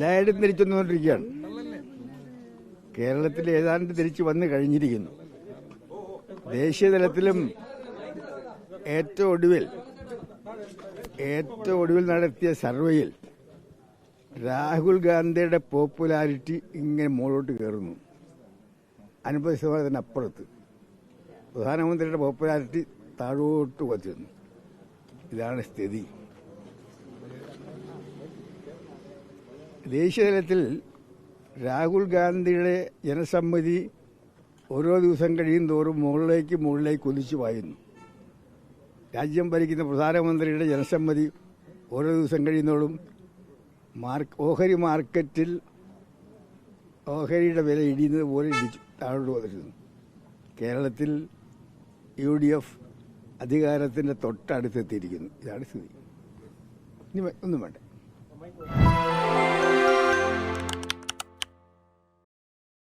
എല്ലായിടും തിരിച്ചു വന്നുകൊണ്ടിരിക്കുകയാണ് കേരളത്തിൽ ഏതാണ്ട് തിരിച്ചു വന്നു കഴിഞ്ഞിരിക്കുന്നു. ദേശീയ തലത്തിലും ഏറ്റവും ഒടുവിൽ ഏറ്റവും ഒടുവിൽ നടത്തിയ സർവേയിൽ രാഹുൽ ഗാന്ധിയുടെ പോപ്പുലാരിറ്റി ഇങ്ങനെ മുകളോട്ട് കയറുന്നു. അൻപത് ശതമാനത്തിന് അപ്പുറത്ത്. പ്രധാനമന്ത്രിയുടെ പോപ്പുലാരിറ്റി താഴോട്ട് വച്ചുന്നു ഇതാണ് സ്ഥിതി. ദേശീയതലത്തിൽ രാഹുൽ ഗാന്ധിയുടെ ജനസമ്മതി ഓരോ ദിവസം കഴിയും തോറും മുകളിലേക്ക് മുകളിലേക്ക് കുതിച്ചു പായുന്നു. രാജ്യം ഭരിക്കുന്ന പ്രധാനമന്ത്രിയുടെ ജനസമ്മതി ഓരോ ദിവസം കഴിയുന്നതോടും മാർക്ക് ഓഹരി മാർക്കറ്റിൽ ഓഹരിയുടെ വില ഇടിയുന്നത് പോലെ ഇടിച്ചു താഴോട്ട് വന്നിരുന്നു. കേരളത്തിൽ യു ഡി എഫ് അധികാരത്തിന്റെ തൊട്ടടുത്തെത്തിയിരിക്കുന്നു. ഇതാണ് സ്ഥിതി. ഇനി ഒന്നും വേണ്ട.